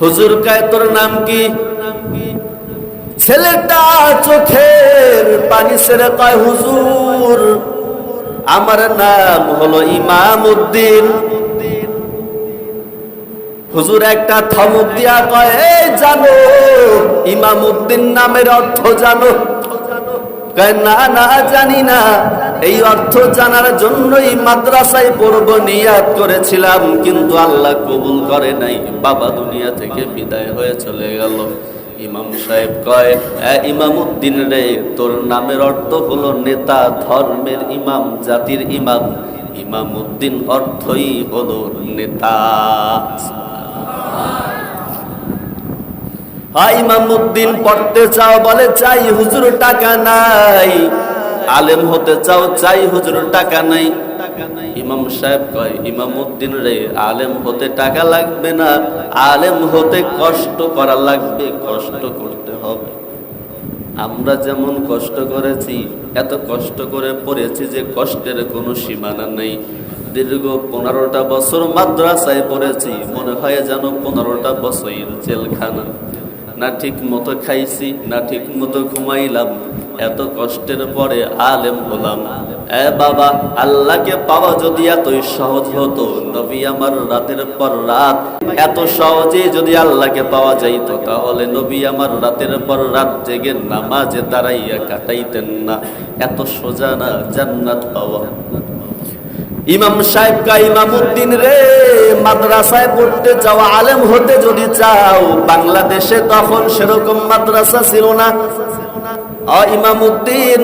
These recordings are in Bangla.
হুজুর কায়, তোর নাম কি? ছেলেটা চোখের পানি ছেড়ে কয়, হুজুর, আমার নাম হলো ইমাম উদ্দিন হুজুর একটা থমক দিয়া কয় এই জানো ইমাম উদ্দিন নামের অর্থ জানো? কয়, না না, জানি না। এই অর্থ জানার জন্যই মাদ্রাসায় পড়ব, নিয়াত করেছিলাম, কিন্তু আল্লাহ কবুল করে নাই। বাবা দুনিয়া থেকে বিদায় হয়ে চলে গেল। ইমাম সাহেব কয়, "এ ইমাম উদ্দিন রে, তোর নামের অর্থ হলো নেতা ধর্মের ইমাম, জাতির ইমাম। ইমাম উদ্দিন অর্থই হলো নেতা। হ্যাঁ ইমামউদ্দিন পড়তে চাও বলে চাই, হুজুর টাকা নাই। আলেম হতে চাও, চাই হুজুর টাকা নাই। ইমাম সাহেব কয়, ইমামউদ্দিন রে, আলেম হতে টাকা লাগবে না। আলেম হতে কষ্ট করা লাগবে, কষ্ট করতে হবে। আমরা যেমন কষ্ট করেছি, এত কষ্ট করে পড়েছি যে কষ্টের কোনো সীমানা নেই। দীর্ঘ পনেরোটা বছর মাদ্রাসায় পড়েছি, মনে হয় যেন পনেরোটা বছর জেলখানা। না ঠিক মতো খাইছি, না ঠিক মতো ঘুমাইলাম। এত কষ্টের পরে আলেম হলাম। এ বাবা, আল্লাহকে পাওয়া যদি এতই সহজ হতো, নবী আমার রাতের পর রাত এত সহজে যদি আল্লাহকে পাওয়া যাইতো, তাহলে নবী আমার রাতের পর রাত জেগে নামাজে দাঁড়াইয়া কাটাইতেন না। এত সোজা না জান্নাত পাওয়া। ইমাম সাহেব কা ইমামউদ্দিন রে, মাদ্রাসায় পড়তে চাও আলেম হতে যদি চাও, বাংলাদেশে তখন সেরকম মাদ্রাসা ছিল না। অ ইমামউদ্দিন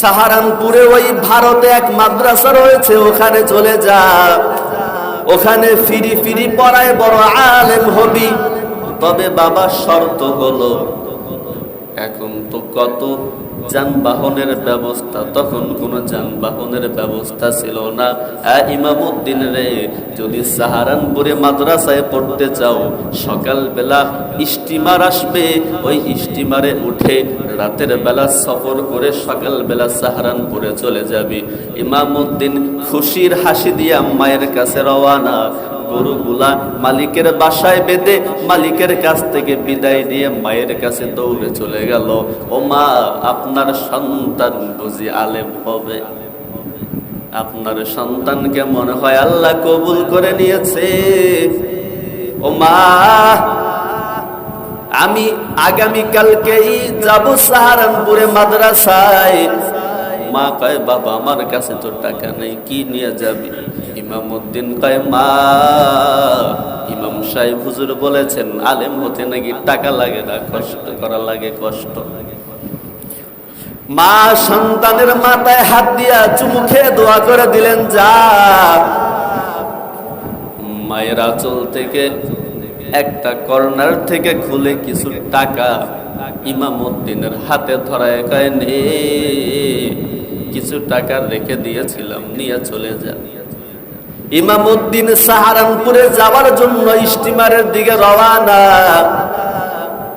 সাহারানপুরে ওই ভারতে এক মাদ্রাসা রয়েছে, ওখানে চলে যা। ওখানে ফিরি ফিরি পড়ায় বড় আলেম হবি। তবে বাবা শর্ত হলো এখন তো কত যানবাহনের ব্যবস্থা, তখন কোনো যানবাহনের ব্যবস্থা ছিল না। ইমামুদ্দিন রে, যদি সাহারানপুরে মাদ্রাসায় পড়তে চাও, সকালবেলা স্টিমার আসবে, ওই স্টিমারে উঠে রাতের বেলা সফর করে সকালবেলা সাহারানপুরে চলে যাবি। ইমামুদ্দিন খুশির হাসি দিয়া মায়ের কাছে রওয়ানা গরুগুলা মালিকের বাসায় বেঁধে মালিকের কাছ থেকে বিদায় দিয়ে মায়ের কাছে দৌড়ে চলে গেল। ও মা আপনার সন্তান বুঝি আলেম হবে। আপনার সন্তানকে মনে হয় আল্লাহ কবুল করে নিয়েছে। ও মা আমি আগামীকালকেই যাব সাহারানপুরে মাদ্রাসায়। মা কয়, বাবা, আমার কাছে তো টাকা নেই, কি নিয়ে যাবি? ইমাম উদ্দিন মা ইমাম সাহেব হুজুর বলেছেন, আলেম হতে নাকি টাকা লাগে না, কষ্ট করা লাগে, কষ্ট। মা সন্তানের মাথায় হাত দিয়া চুমু খেয়ে দোয়া করে দিলেন, যা। মায়ের আঁচল থেকে একটা কর্নার থেকে খুলে কিছু টাকা ইমাম উদ্দিনের হাতে ধরায় কয় নে কিছু টাকা রেখে দিয়েছিলাম, নিয়ে চলে যা। ইমামউদ্দিন সাহারানপুরে যাওয়ার জন্য স্টিমারের দিকে রওয়ানা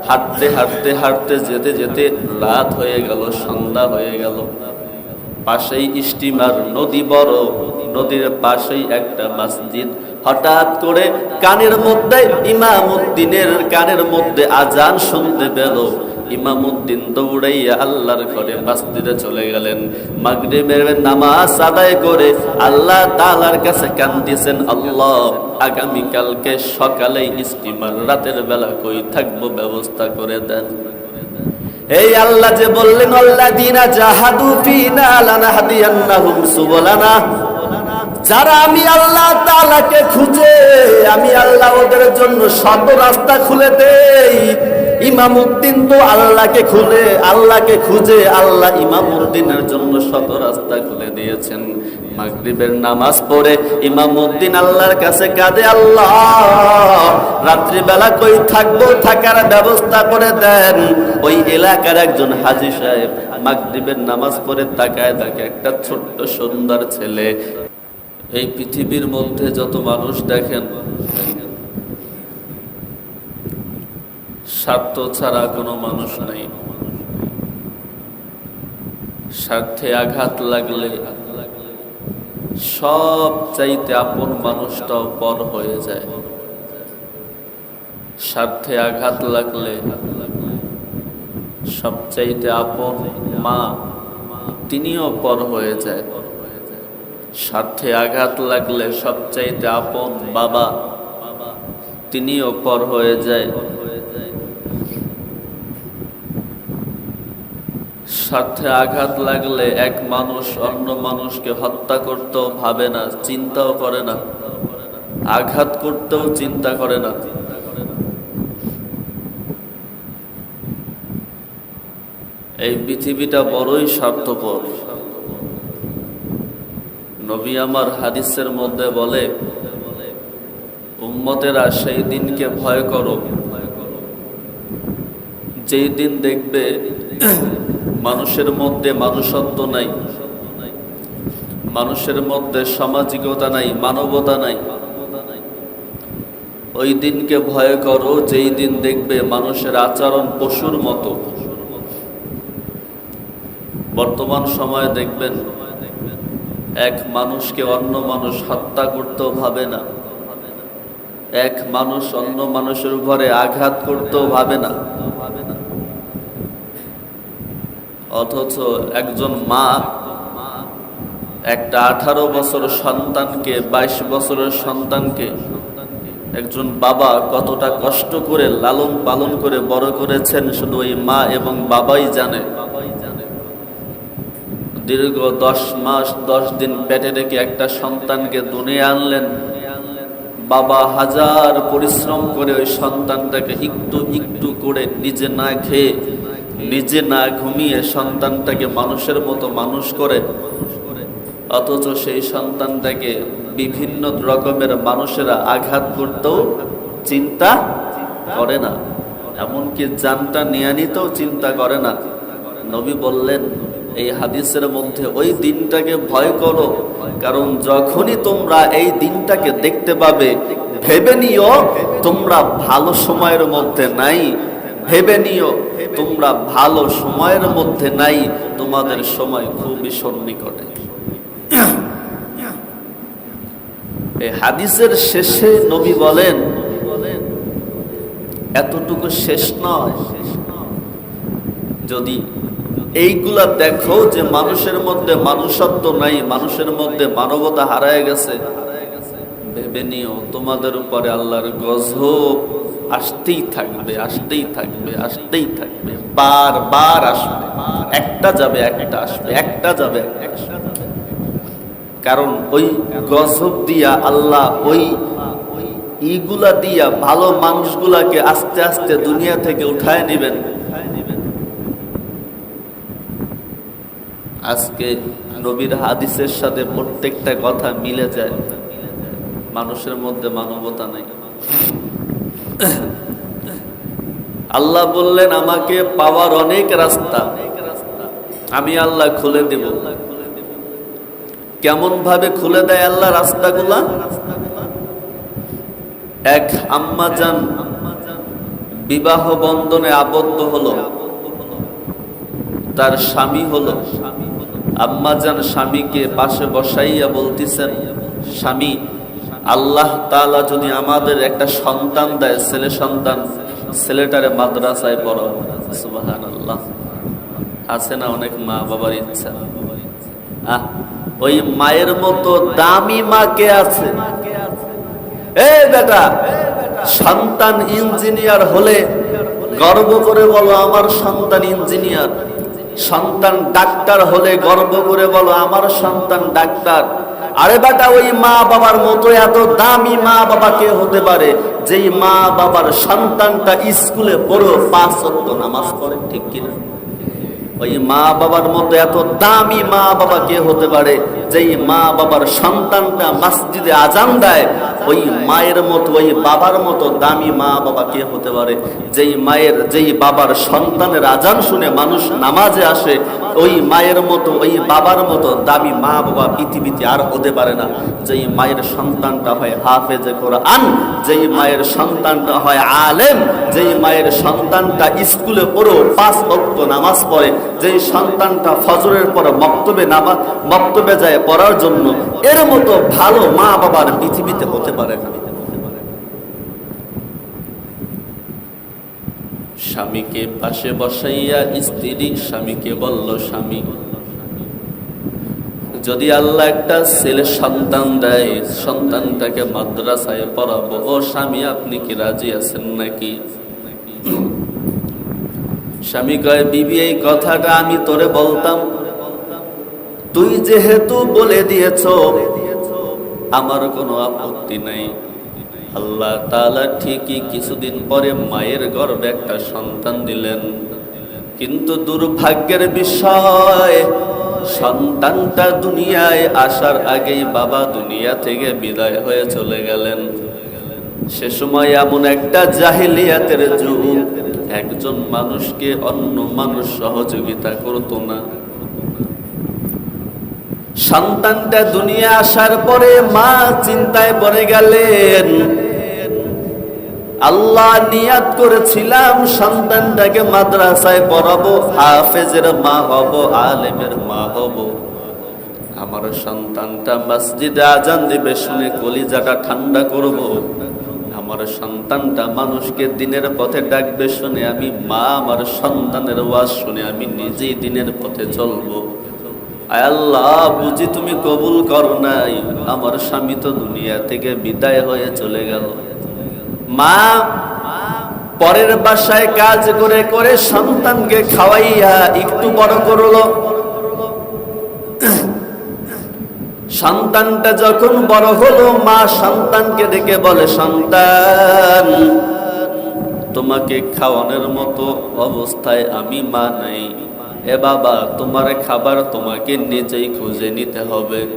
হাঁটতে হাঁটতে হাঁটতে, যেতে যেতে রাত হয়ে গেল, সন্ধ্যা হয়ে গেল। পাশেই স্টিমার নদী বড়, নদীর পাশেই একটা মসজিদ। হঠাৎ করে কানের মধ্যে ইমামউদ্দিনের কানের মধ্যে আজান শুনতে পেল। ইমামউদ্দিন দৌড়াইয়া আল্লাহর ঘরে মসজিদে চলে গেলেন। মাগরিবের নামাজ আদায় করে আল্লাহ তালার কাছে কান্দিছেন আল্লাহ, আগামীকালকে সকালে স্টিমার রাতের বেলা কই থাকব ব্যবস্থা করে দেন। এই আল্লাহ যে বললেন আল্লাহ দিনা জাহাদু ফিনা লানাহদিয়ান্নাহুম সুবুলানা। যারা আমি আল্লাহ তাআলাকে খুঁজে, আমি আল্লাহ ওদের জন্য শত রাস্তা খুলে দেই। ইমামউদ্দিন তো আল্লাহকে খুলে আল্লাহকে খুঁজে আল্লাহ ইমামউদ্দিনের জন্য শত রাস্তা খুলে দিয়েছেন। মাগরিবের নামাজ পড়ে ইমামউদ্দিন আল্লাহর কাছে কাঁদে, আল্লাহ, রাত্রিবেলা কই থাকব? থাকার ব্যবস্থা করে দেন। ওই এলাকার একজন হাজি সাহেব মাগরিবের নামাজ পড়ে তাকায় তাকে একটা ছোট্ট সুন্দর ছেলে। এই পৃথিবীর মধ্যে যত মানুষ দেখেন স্বার্থ ছাড়া কোনো মানুষ নাই। স্বার্থে আঘাত লাগলে সব চাইতে আপন মানুষটাও পর হয়ে যায়। স্বার্থে আঘাত লাগলে সবচাইতে আপন মা তিনিও পর হয়ে যায়। স্বার্থে আঘাত লাগলে সবচাইতে আপন বাবা তিনিও পর হয়ে যায়। স্বার্থে আঘাত লাগলে এক মানুষ অন্য মানুষকে হত্যা করতেও ভাবে না, চিন্তাও করে না। আঘাত করতেও চিন্তা করে না। এই পৃথিবীটা বড়ই স্বার্থপর। নবী আমার হাদিসের মধ্যে বলে, উম্মতেরা সেই দিনকে ভয় করো। যেই দিন দেখবে মানুষের মধ্যে মানুষত্ব নাই। মানুষের মধ্যে সামাজিকতা নাই, মানবতা নাই। ওই দিনকে ভয় করো, যেই দিন দেখবে মানুষের আচরণ পশুর মতো। বর্তমান সময়ে দেখবেন, এক মানুষকে অন্য মানুষ হত্যা করতেও ভাবে না। এক মানুষ অন্য মানুষের উপরে আঘাত করতেও ভাবে না। অথচ একজন মা একটা আঠারো বছর সন্তানকে, বাইশ বছরের সন্তানকে, একজন বাবা কতটা কষ্ট করে লালন পালন করে বড় করেছেন শুধু ওই মা এবং বাবাই জানে। দীর্ঘ দশ মাস, দশ দিন পেটে রেখে একটা সন্তানকে দুনিয়া আনলেন। বাবা হাজার পরিশ্রম করে ওই সন্তানটাকে একটু একটু করে নিজে না খেয়ে নিজে না ঘুমিয়ে সন্তানটাকে মানুষের মতো মানুষ করে। অথচ সেই সন্তানটাকে বিভিন্ন রকমের মানুষেরা আঘাত করতেও চিন্তা করে না। এমনকি জানটা নিয়ে নিতেও চিন্তা করে না। নবী বললেন, এই হাদিসের মধ্যে ওই দিনটাকে ভয় করো, কারণ যখনই তোমরা এই দিনটাকে দেখতে পাবে, ভেবে নিও, তোমরা ভালো সময়ের মধ্যে নাই ভেবে নিও, তোমরা ভালো সময়ের মধ্যে নাই, তোমাদের সময় খুবই সন্নিকটে। এই হাদিসের শেষে নবী বলেন, এতটুকু শেষ নয়। যদি এইগুলা দেখো যে মানুষের মধ্যে মানুষত্ব নাই, মানুষের মধ্যে মানবতা হারায় গেছে, ভেবে নিও, তোমাদের উপরে আল্লাহর গজব আসতেই থাকবে আসতেই থাকবে আসতেই থাকবে। বার বার আসবে। একটা যাবে, একটা আসবে, একটা যাবে কারণ ওই গজব দিয়া আল্লাহ ওই ইগুলা দিয়া ভালো মানুষগুলাকে আস্তে আস্তে দুনিয়া থেকে উঠায় নেবেন। আজকে নবীর হাদিসের সাথে প্রত্যেকটা কথা মিলে যায়। মানুষের মধ্যে মানবতা নেই। আল্লাহ বললেন, আমাকে পাওয়ার অনেক রাস্তা। আমি আল্লাহ খুলে দেব। কেমন ভাবে খুলে দেয় আল্লাহ রাস্তাগুলা? এক আম্মাজান বিবাহ বন্ধনে আবদ্ধ হলো। তার স্বামী হলো। আম্মাজান স্বামীকে পাশে বসাইয়া বলতেছেন, স্বামী আল্লাহ তাআলা যদি আমাদের একটা সন্তান দেয়, ছেলে সন্তান, ছেলেটারে মাদ্রাসায় সুবাহান আল্লাহ আছে না অনেক মা বাবার ইচ্ছা? আহ, ওই মায়ের মতো দামি মা কে আছে? এ বেটা, সন্তান ইঞ্জিনিয়ার হলে গর্ব করে বলো আমার সন্তান ইঞ্জিনিয়ার। সন্তান ডাক্তার হলে গর্ব করে বলো আমার সন্তান ডাক্তার। আরে বেটা, ওই মা বাবার মতো এত দামি মা বাবা কে হতে পারে? যেই মা বাবার সন্তানটা স্কুলে পড়ো পাঁচ নামাজ পড়ে, ঠিক কিনা? ওই মা বাবার মতো এত দামি মা বাবা কে হতে পারে? যেই মা বাবার সন্তানটা মসজিদে আজান দেয়, ওই মায়ের মতো, ওই বাবার মতো দামি মা বাবা কে হতে পারে? যেই মায়ের, যেই বাবার সন্তানের আজান শুনে মানুষ নামাজে আসে, ওই মায়ের মতো, ওই বাবার মতো দামি মা বাবা পৃথিবীতে আর হতে পারে না। যেই মায়ের সন্তানটা হয় হাফেজে কোরআন, যেই মায়ের সন্তানটা হয় আলেম, যেই মায়ের সন্তানটা স্কুলে পড়ো, পাঁচ ভক্ত নামাজ পড়ে যেই সন্তানটা ফজরের পর মক্তবে নামাজ, মক্তবে যায় পড়ার জন্য, এর মতো ভালো মা বাবার পৃথিবীতে হতে পারে না। স্বামীকে পাশে বসাইয়া স্ত্রী স্বামীকে বলল, স্বামী, যদি আল্লাহ একটা ছেলে সন্তান দেয়, সন্তানটাকে মাদ্রাসায় পড়াবো, ও স্বামী আপনি কি রাজি আছেন নাকি? স্বামী কয়, বিবি, এই কথাটা আমি তোরে বলতাম। তুই যেহেতু বলে দিয়েছ, আমার কোনো আপত্তি নাই। আল্লাহ তাআলা ঠিকই কিছুদিন পরে মায়ের গর্ভে একটা সন্তান দিলেন। কিন্তু দুর্ভাগ্যের বিষয়, সন্তানটা দুনিয়ায় আসার আগেই বাবা দুনিয়া থেকে বিদায় হয়ে চলে গেলেন। সে সময় এমন একটা জাহিলিয়াতের যুগ একজন মানুষকে অন্য মানুষ সহযোগিতা করতো না সন্তানটা দুনিয়া আসার পরে মা চিন্তায় পড়ে গেলেন, আল্লাহ নিয়াত করেছিলাম, সন্তানটাকে মাদ্রাসায় পড়াবো, হাফেজের মা হব, আলেমের মা হব আমার সন্তানটা মসজিদে আজান দিবে, শুনে কলিজাটা ঠান্ডা করব। আমার সন্তানটা মানুষকে দিনের পথে ডাকবে শুনে আমি মা, আমার সন্তানের ওয়াজ শুনে আমি নিজেই দিনের পথে চলবো। আল্লাহ, বুঝি তুমি কবুল করো নাই। আমার স্বামী তো দুনিয়া থেকে বিদায় হয়ে চলে গেল। মা, পরের বাসায় কাজ করে করে সন্তানকে খাওয়াইয়া একটু বড় করল। সন্তানটা যখন বড় হলো, মা সন্তানকে ডেকে বলে, সন্তান, তোমাকে খাওয়ানোর মতো অবস্থায় আমি মা নাই। এ বাবা, তোমার খাবার তোমাকে নিজেই খুঁজে নিতে হবে।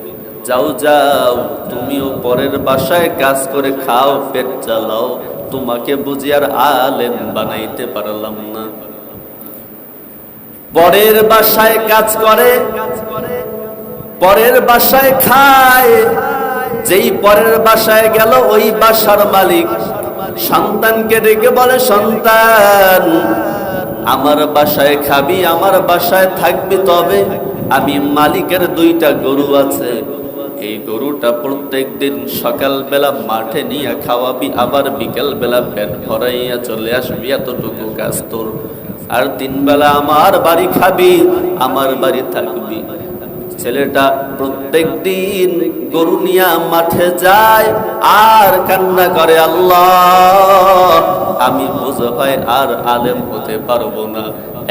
যাও যাও, তুমিও পরের বাসায় কাজ করে খাও, পেট চালাও। তোমাকে বুঝি আর আলেম বানাইতে পারলাম না। পরের বাসায় কাজ করে কাজ করে পরের বাসায় খায়। যেই পরের বাসায় গেল, ওই বাসার মালিক সন্তানকে ডেকে বলে, সন্তান, আমার বাসায় খাবি, আমার বাসায় থাকবি, তবে আমি মালিকের দুইটা গরু আছে। এই গরুটা প্রত্যেক দিন সকাল বেলা মাঠে নিয়ে খাওয়াবি, আবার বিকেল বেলা পেট ভরাইয়া চলে আসবি, এতটুকু কাজ তোর। আর তিন বেলা আমার বাড়ি খাবি, আমার বাড়ি থাকবি। ছেলেটা প্রত্যেক দিন গরু নিয়া মাঠে যায় আর কান্না করে, আল্লাহ, আমি বুঝো ভাই আর আলেম হতে পারব না।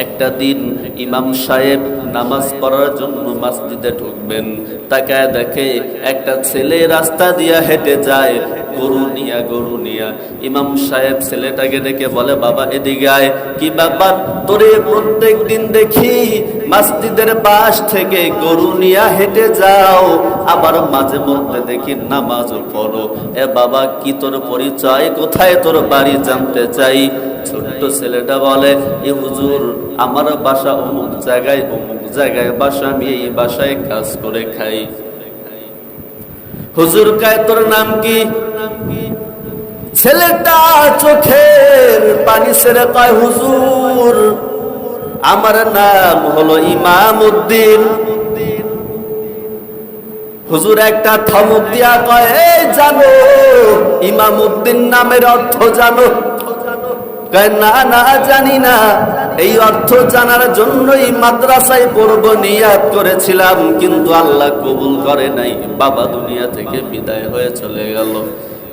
একটা দিন ইমাম সাহেব নামাজ পড়ার জন্য মাসজিদে ঢুকবেন তাকায় দেখে একটা ছেলে রাস্তা দিয়া হেঁটে যায়। গরু নিয়া গরু নিয়া। ইমাম সাহেব ছেলেটাকে ডেকে বলে, বাবা, এদিকে আয়। কি ব্যাপার? তোরে প্রত্যেক দিন দেখি মসজিদের পাশ থেকে গরু নিয়া হেঁটে যাও। আবার মাঝে মধ্যে দেখি নামাজও পড়ো। এ বাবা, কি তোর পরিচয়? কোথায় তোর বাড়ি জানতে চাই? ছোট্ট ছেলেটা বলে, এ হুজুর, আমার বাসা অমুক জায়গায় অমুক জায়গায় বাসা, আমি এই বাসায় কাজ করে খাই। হুজুর কায়, তোর নাম কি? ছেলেটা চোখের পানি ছেড়ে কয়, হুজুর, আমার নাম হলো ইমাম উদ্দিন হুজুর একটা থমক দিয়া কয় জানো ইমাম উদ্দিন নামের অর্থ জানো। না না, জানি না। এই অর্থ জানার জন্যই মাদ্রাসায় পড়ব, নিয়াত করেছিলাম, কিন্তু আল্লাহ কবুল করে নাই। বাবা দুনিয়া থেকে বিদায় হয়ে চলে গেল।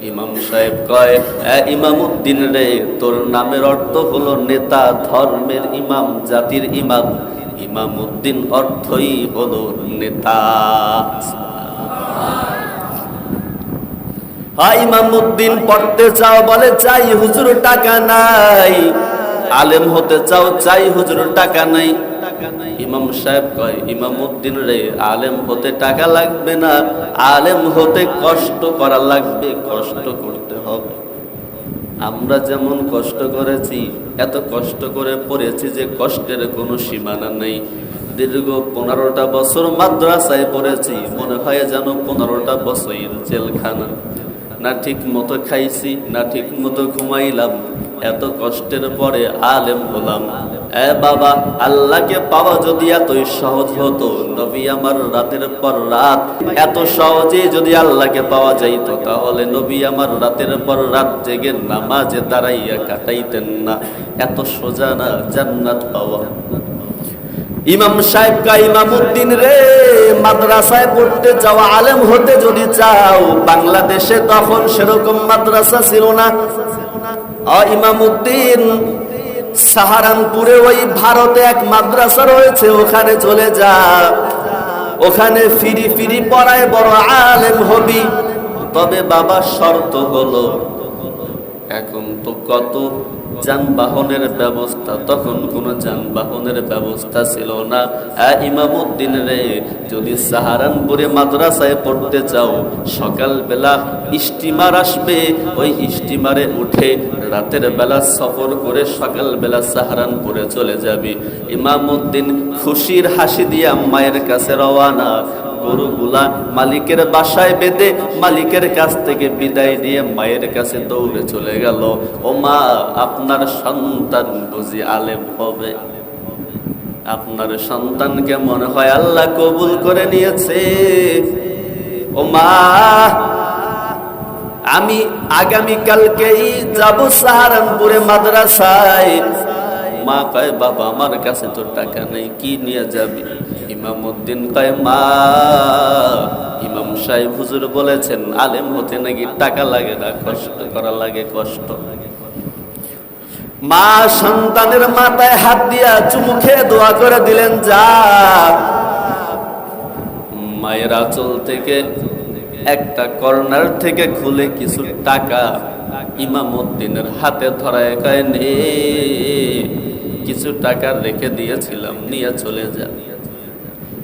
ইমাম সাহেব কয়, "এ ইমাম উদ্দিন রে, তোর নামের অর্থ হলো নেতা ধর্মের ইমাম, জাতির ইমাম। ইমাম উদ্দিন অর্থই হলো নেতা। ইমামুদ্দিন পড়তে চাও বলে চাই, হুজুর টাকা নাই। আলেম হতে চাও, চাই, হুজুর টাকা নাই। ইমাম সাহেব কয়, ইমামুদ্দিন রে, আলেম হতে টাকা লাগবে না। আলেম হতে কষ্ট করা লাগবে, কষ্ট করতে হবে। আমরা যেমন কষ্ট করেছি, এত কষ্ট করে পড়েছি যে কষ্টের কোনো সীমানা নেই। দীর্ঘ পনেরোটা বছর মাদ্রাসায় পড়েছি, মনে হয় যেন পনেরোটা বছর জেলখানা। না ঠিক মতো খাইছি, না ঠিক মতো ঘুমাইলাম। এত কষ্টের পরে আলেম হলাম। এ বাবা, আল্লাহকে পাওয়া যদি এতই সহজ হতো, নবী আমার রাতের পর রাত এত সহজে যদি আল্লাহকে পাওয়া যাইতো, তাহলে নবী আমার রাতের পর রাত জেগে নামাজে দাঁড়াইয়া কাটাইতেন না। এত সোজা না জান্নাত পাওয়া। ইমাম সাহেব কা ইমামউদ্দিন রে, মাদ্রাসায় পড়তে যাওয়া আলেম হতে যদি চাও, বাংলাদেশে তখন সেরকম মাদ্রাসা ছিল না। আ ইমামউদ্দিন, সাহারানপুরে ওই ভারতে এক মাদ্রাসা রয়েছে, ওখানে চলে যা। ওখানে ফিরি ফিরি পড়ায় বড় আলেম হবি। তবে বাবা শর্ত হলো, এখন তো কত যানবাহনের ব্যবস্থা, তখন কোনো যানবাহনের ব্যবস্থা ছিল না। ইমামুদ্দিন রে, যদি সাহারানপুরে মাদ্রাসায় পড়তে চাও, সকালবেলা স্টিমার আসবে। ওই স্টিমারে উঠে রাতের বেলা সফর করে সকালবেলা সাহারানপুরে চলে যাবি। ইমামুদ্দিন খুশির হাসি দিয়া মায়ের কাছে রওয়ানা। গরুগুলা মালিকের বাসায় বেঁধে মালিকের কাছ থেকে বিদায় নিয়ে মায়ের কাছে দৌড়ে চলে গেল। ও মা আপনার সন্তান বুঝি আলেম হবে। আপনার সন্তানকে মনে হয় আল্লাহ কবুল করে নিয়েছে। ও মা আমি আগামীকালকেই যাব সাহারানপুরে মাদ্রাসায়। মা কয়, বাবা, আমার কাছে তো টাকা নেই, কি নিয়ে যাবি? ইমাম উদ্দিন কয়, মা, ইমাম সাহেব হুজুর বলেছেন, আলেম হতে নাকি টাকা লাগে না, কষ্ট করা লাগে কষ্ট। মা সন্তানের মাথায় হাত দিয়া চুমু খেয়ে দোয়া করে দিলেন, যা। মায়ের আঁচল থেকে একটা কর্নার থেকে খুলে কিছু টাকা ইমাম উদ্দিনের হাতে ধরায় কয়, নে। কিছু টাকা রেখে দিয়েছিলাম, নিয়ে চলে যা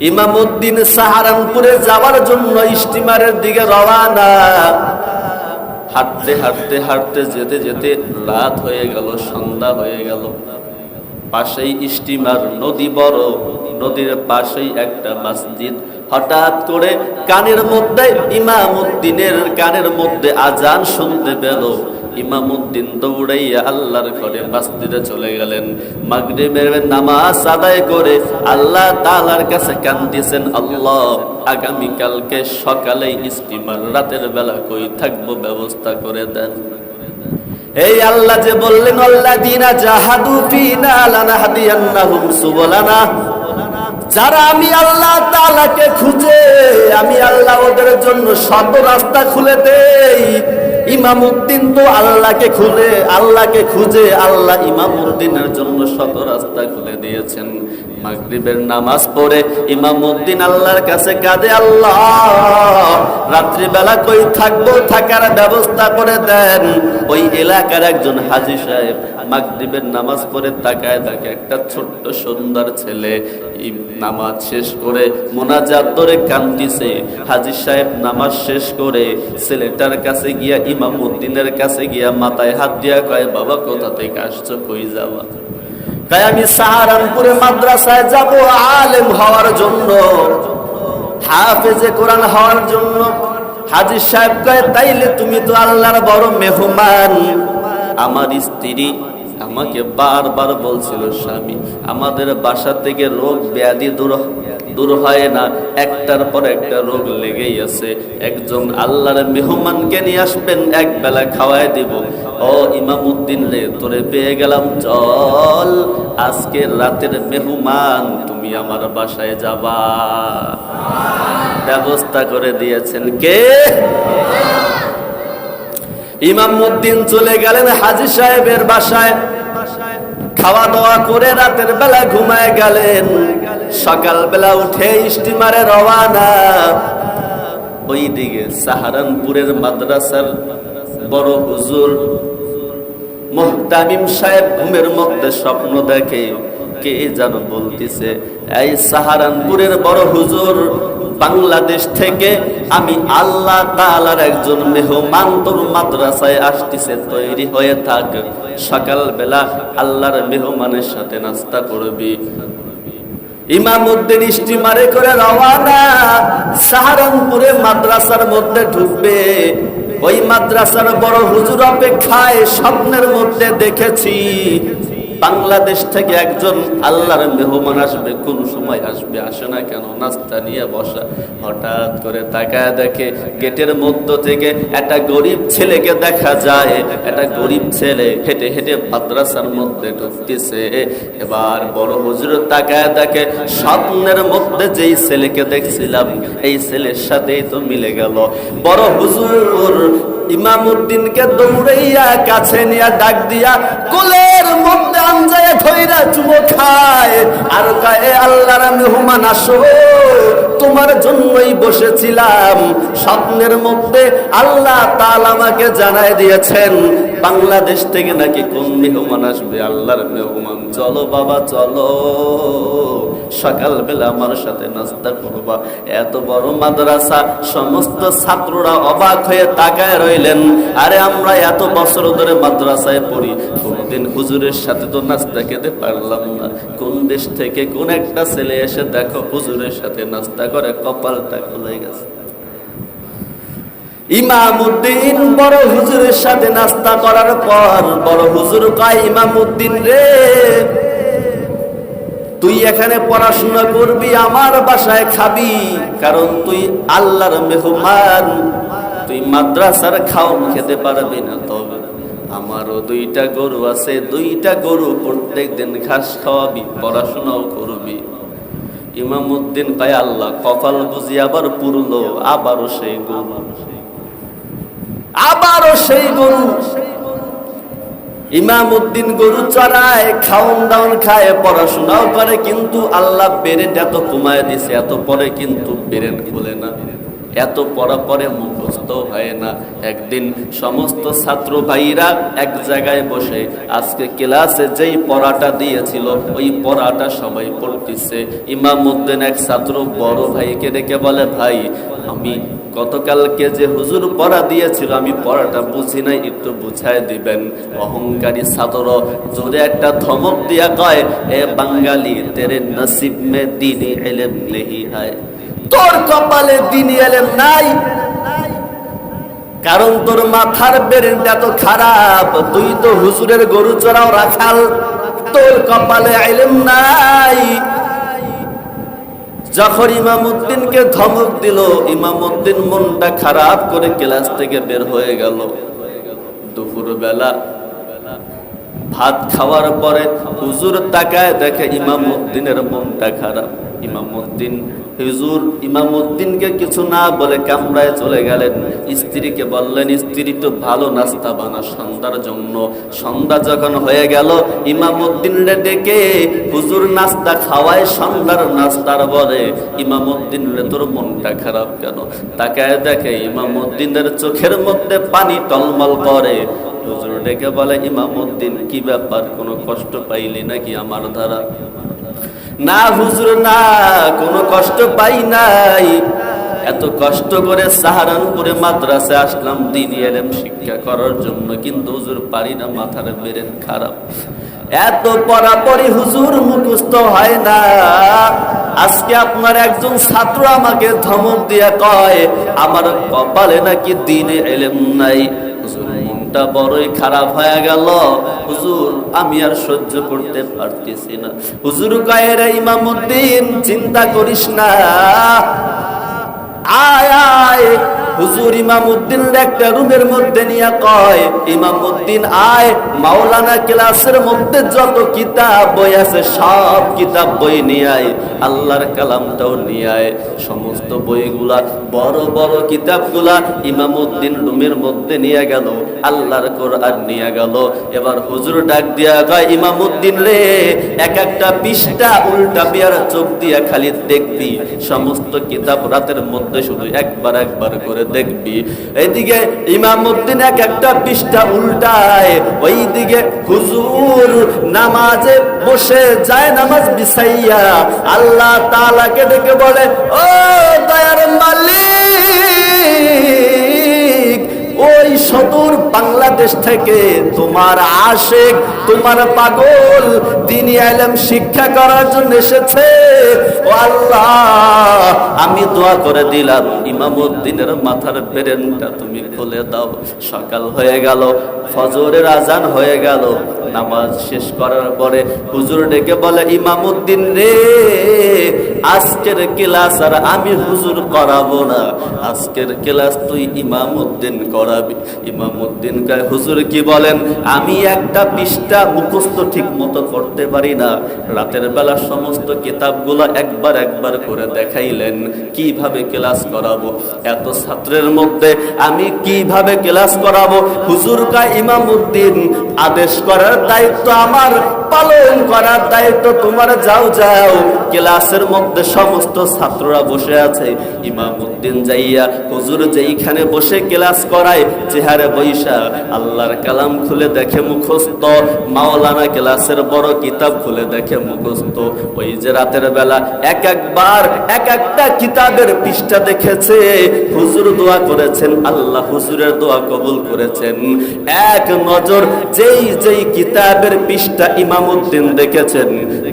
ইমামুদ্দিন সাহারানপুরে যাওয়ার জন্য স্টিমারের দিকে রওয়ানা হাঁটতে হাঁটতে হাঁটতে, যেতে যেতে রাত হয়ে গেল, সন্ধ্যা হয়ে গেল। পাশেই স্টিমার, নদী বড়। নদীর পাশেই একটা মসজিদ। হঠাৎ করে কানের মধ্যে ইমাম উদ্দিনের কানের মধ্যে আজান শুনতে পেল। ইমাম উদ্দিন দৌড়াইয়া আল্লাহর ঘরে মসজিদে চলে গেলেন। মাগরিবের নামাজ আদায় করে আল্লাহ তালার কাছে কান্দিছেন, আল্লাহ আগামী কালকে সকালে স্টিমার রাতের বেলা কই থাকব, ব্যবস্থা করে দেন। এই আল্লাহ যে বললেন আল্লাহ দিনা জাহাদু ফিনা লানাহদিয়ান্নাহুম সুবুলানা। যারা আমি আল্লাহ তাআলাকে খুঁজে, আমি আল্লাহ ওদের জন্য সব রাস্তা খুলে দেই। ইমাম উদ্দিন তো আল্লাহকে খুঁজে আল্লাহকে খুঁজে আল্লাহ ইমাম উদ্দিনের জন্য শত রাস্তা খুলে দিয়েছেন। মাগরিবের নামাজ পড়ে ইমাম উদ্দিন আল্লাহর কাছে কাঁদে, আল্লাহ, রাত্রিবেলা কই থাকব? থাকার ব্যবস্থা করে দেন। ওই এলাকার একজন হাজি সাহেব মাগরিবের নামাজ পড়ে তাকায়, তাকে একটা ছোট্ট সুন্দর ছেলে নামাজ শেষ করে মোনাজাত ধরে কান্দিছে হাজি সাহেব নামাজ শেষ করে ছেলেটার কাছে গিয়া ইমাম উদ্দিনের কাছে গিয়া মাথায় হাত দিয়া কয়, বাবা, কোথা থেকে আসছো? কই যাওয়া তাই আমি সাহারানপুরে মাদ্রাসায় যাব আলেম হওয়ার জন্য। হাফেজে কোরআন হওয়ার জন্য। হাজির সাহেব কয়, তাইলে তুমি তো আল্লাহর বড় মেহমান। আমার স্ত্রী আমাকে বারবার বলছিল, স্বামী, আমাদের বাসা থেকে রোগ ব্যাধি দূর দূর হয় না। একটার পর একটা রোগ লেগেই আছে। একজন আল্লাহর মেহমানকে নিয়ে আসবেন এক বেলা খাওয়াই দিব। ও ইমামউদ্দিন রে, তোরে পেয়ে গেলাম, চল। আজকে রাতের মেহমান, তুমি আমার বাসায় যাবা। ব্যবস্থা করে দিয়েছেন। কে? ইমাম উদ্দিন চলে গেলেন হাজি সাহেবের বাসায়। খাওয়া দাওয়া করে রাতের বেলা ঘুমায় গেলেন। সকাল বেলা উঠে স্টিমারে রওয়ানা। ওই দিকে সাহারানপুরের মাদ্রাসার বড় হুজুর মোহতামিম সাহেব ঘুমের মধ্যে স্বপ্ন দেখে কে যেন বলতিছে, এই সাহারানপুরের বড় হুজুর, বাংলাদেশ থেকে আমি আল্লাহ তাআলার একজন মেহমান তোর মাদ্রাসায় আসতেছে, তৈরি হয়ে থাক। সকালবেলা আল্লাহর মেহমানের সাথে নাস্তা করবি। করে রওয়ানা সাহারানপুরে মাদ্রাসার মধ্যে ঢুকবে। ওই মাদ্রাসার বড় হুজুর অপেক্ষায় স্বপ্নের মধ্যে দেখেছি বাংলাদেশ থেকে একজন আল্লাহর মেহমান আসবে, কোন সময় আসবে? আসে না কেন? নাস্তা নিয়ে বসা। হঠাৎ করে তাকায় দেখে গেটের মধ্য থেকে একটা গরিব ছেলেকে দেখা যায়। একটা গরিব ছেলে হেঁটে হেঁটে মাদ্রাসার মধ্যে ঢুকতেছে। এবার বড় হুজুর তাকায় দেখে, স্বপ্নের মধ্যে যেই ছেলেকে দেখছিলাম, এই ছেলের সাথেই তো মিলে গেল। বড় হুজুর ইমামউদ্দিনকে দৌড়াইয়া, কাছে ডাক দিয়া, কোলের মধ্যে আনজায় ধইরা চুমো খায়। আর আল্লাহর মেহমান আসো, তোমার জন্যই বসেছিলাম। স্বপ্নের মধ্যে আল্লাহ তাআলা আমাকে জানায় দিয়েছেন, বাংলাদেশ থেকে নাকি কোন মেহমান আসবে আল্লাহর মেহমান? চলো বাবা, চলো। সকালবেলা আমার সাথে নাস্তা করবা। এত বড় মাদ্রাসা, সমস্ত ছাত্ররা অবাক হয়ে তাকায় রইলেন আরে আমরা এত বছর ধরে মাদ্রাসায় পড়ি, কোনদিন হুজুরের সাথে তো নাস্তা খেতে পারলাম না। কোন দেশ থেকে কোন একটা ছেলে এসে দেখো হুজুরের সাথে নাস্তা করে, কপালটা খুলে গেছে। ইমামউদ্দিন বড় হুজুরের সাথে নাস্তা করার পর বড় হুজুর কয় ইমামউদ্দিন রে, তুই এখানে পড়াশোনা করবি, আমার বাসায় খাবি, কারণ তুই আল্লাহর মেহমান। তুই মাদ্রাসার খাওন খেতে পারবি না তবে। আমারও দুইটা গরু আছে, দুইটা গরু প্রত্যেক দিন ঘাস খাওয়াবি, পড়াশোনাও করবি। ইমামউদ্দিন কয়, আল্লাহ, কপাল বুঝি আবার পুরলো আবারও সেই গরু। আবারও সেই গরু। ইমাম উদ্দিন গরু চড়ায় খাওন দাওন খায়, পড়াশোনাও করে, কিন্তু আল্লাহ বেরেন এত কমায় দিছে, এত পরে কিন্তু বেরেন খুলে না। এত পড়া পরে মুখস্থ হয় না। একদিন সমস্ত ছাত্র ভাইরা এক জায়গায় বসে, আজকে ক্লাসে যেই পড়াটা দিয়েছিল, ওই পড়াটা সবাই পড়তেছে। ইমাম উদ্দিন এক ছাত্র বড় ভাইকে ডেকে বলে, ভাই, আমি গতকালকে যে হুজুর পড়া দিয়েছিল, আমি পড়াটা বুঝি নাই, একটু বুঝাই দিবেন। অহংকারী ছাত্র জোরে একটা ধমক দিয়া কয়, এ বাঙালি, তেরে নসিব মে দিনে এলেম নেহি হায় তোর কপালে দিনই এলেম নাই। কারণ তোর মাথার বেরেনটা তো খারাপ, তুই তো হুজুরের গরু চড়াও রাখাল, তোর কপালে এলেম নাই। যখন ইমামউদ্দিনকে ধমক দিল ইমামউদ্দিন মনটা খারাপ করে ক্লাস থেকে বের হয়ে গেল। দুপুর বেলা ভাত খাওয়ার পরে হুজুর তাকায় দেখে ইমামউদ্দিনের মনটা খারাপ। ইমামউদ্দিন হুজুর ইমামউদ্দিনকে কিছু না বলে কামরায় চলে গেলেন। স্ত্রীকে বললেন, স্ত্রী তো ভালো নাস্তা বানা সন্ধ্যার জন্য। সন্ধ্যা যখন হয়ে গেল ইমামউদ্দিন ডেকে হুজুর নাস্তা খাওয়ায় সন্ধ্যার নাস্তার বলে ইমামউদ্দিন রে তোর মনটা খারাপ কেন? তাকায় দেখে ইমামউদ্দিনের চোখের মধ্যে পানি টলমল করে। হুজুর ডেকে বলে, ইমামউদ্দিন, কি ব্যাপার? কোনো কষ্ট পাইলি নাকি আমার দ্বারা? না হুজুর, না, কোনো কষ্ট পাই নাই। এত কষ্ট করে সাহারানপুরে মাদ্রাসে আসলাম দিন এলেম শিক্ষা করার জন্য, কিন্তু হুজুর পারি না, মাথার বেরেন খারাপ। এত পরাপরি হুজুর মুখস্থ হয় না। আজকে আপনার একজন ছাত্র আমাকে ধমক দিয়ে কয়, আমার কপালে নাকি দিনে এলেম নাই। হুজুর মনটা বড়ই খারাপ হয়ে গেল। হুজুর, আমি আর সহ্য করতে পারতেছি না। হুজুর কয়ের ইমামুদ্দিন, চিন্তা করিস না। আয় আয় হুজুর ইমাম উদ্দিন একটা রুমের মধ্যে নিয়ে কয় ইমাম উদ্দিন আয়, মাওলানা ক্লাসের মধ্যে যত কিতাব বই আছে, সব কিতাব বই নিয়ে আয়, আল্লাহর কালামটাও নিয়ে আয়। সমস্ত বইগুলা, বড় বড় কিতাবগুলা ইমাম উদ্দিন রুমের মধ্যে নিয়ে গেল, আল্লাহর কোরআন নিয়ে গেল। এবার হুজুর ডাক দিয়া কয় ইমাম উদ্দিন রে, এক একটা পৃষ্ঠা উল্টা বিয়ার চোখ দিয়া খালি দেখবি, সমস্ত কিতাব রাতের মধ্যে শুধু একবার একবার করে দেখবি। এইদিকে ইমামউদ্দিন এক একটা পৃষ্ঠা উল্টায়, ওইদিকে হুজুর নামাজে বসে যায় নামাজ বিছাইয়া, আল্লাহ তালাকে দেখে বলে, ও দয়ার মালিক ওই সদূর বাংলাদেশ থেকে তোমার আশেক, তোমার পাগল, তিনি আইলাম শিক্ষা করার জন্য এসেছে। ও আল্লাহ, আমি দোয়া করে দিলাম ইমামউদ্দিনের মাথার বেরেনটা তুমি খুলে দাও। সকাল হয়ে গেল, ফজরের আজান হয়ে গেল, নামাজ শেষ করার পরে হুজুর ডেকে বলে ইমামউদ্দিন রে, আজকের ক্লাস আর আমি হুজুর করাবো না। আজকের ক্লাস তুই ইমামউদ্দিন করাবি ইমামউদ্দিন কয়, হুজুর কি বলেন? আমি একটা পৃষ্ঠা মুখস্থ ঠিক মতো করতে পারি না। রাতের বেলা সমস্ত কিতাবগুলো একবার একবার করে দেখাইলেন। কীভাবে ক্লাস করাবো? এত ছাত্রের মধ্যে আমি কীভাবে ক্লাস করাবো? হুজুর কা ইমামউদ্দিন আদেশ করার দায়িত্ব আমার, পালন করার দায়িত্ব তোমার, যাও যাও। ক্লাসের মধ্যে সমস্ত ছাত্ররা বসে আছে। ইমামউদ্দিন যাইয়া হুজুর যেইখানে বসে ক্লাস করায় চেহারে বৈশা আল্লাহর কালাম খুলে দেখে মুখস্থ। মাওলানা ক্লাসের বড় কিতাব খুলে দেখে মুখস্থ। ওই যে রাতের বেলা এক একবার এক একটা কিতাবের পৃষ্ঠা দেখেছে। হুজুর দোয়া করেছেন, আল্লাহ হুজুরের দোয়া কবুল করেছেন। এক নজর যেই যেই কিতাবের পৃষ্ঠা ইমামউদ্দিন দেখেছেন,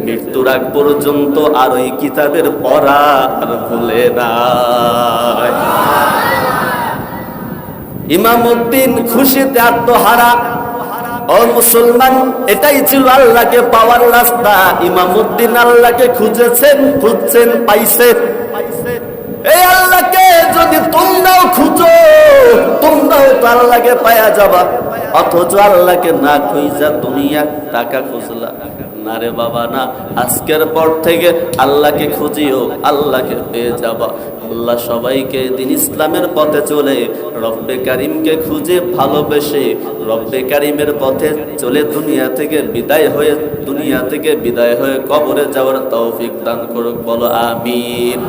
মৃত্যুর আগ পর্যন্ত আর ওই কিতাবের পড়া আর ভুলে না ইমামউদ্দিন খুশিতে আত্মহারা। ও মুসলমান, এটাই ছিল আল্লাহকে পাওয়ার রাস্তা। ইমামউদ্দিন আল্লাহকে খুঁজেছেন, খুঁজছেন পাইছে এই আল্লাহকে যদি তোমরাও খুঁজো, তোমরাও তো আল্লাহকে পায়া যাবা। অথচ আল্লাহকে না খুঁজা দুনিয়া টাকা খুঁজলা। না রে বাবা, না। আজকের পর থেকে আল্লাহকে খুঁজিও, আল্লাহকে পেয়ে যাবা। আল্লাহ সবাইকে দিন ইসলামের পথে চলে, রব্বে কারিমকে খুঁজে ভালোবেসে, রব্বে কারিমের পথে চলে দুনিয়া থেকে বিদায় হয়ে, দুনিয়া থেকে বিদায় হয়ে কবরে যাওয়ার তৌফিক দান করুক, বলো আমিন।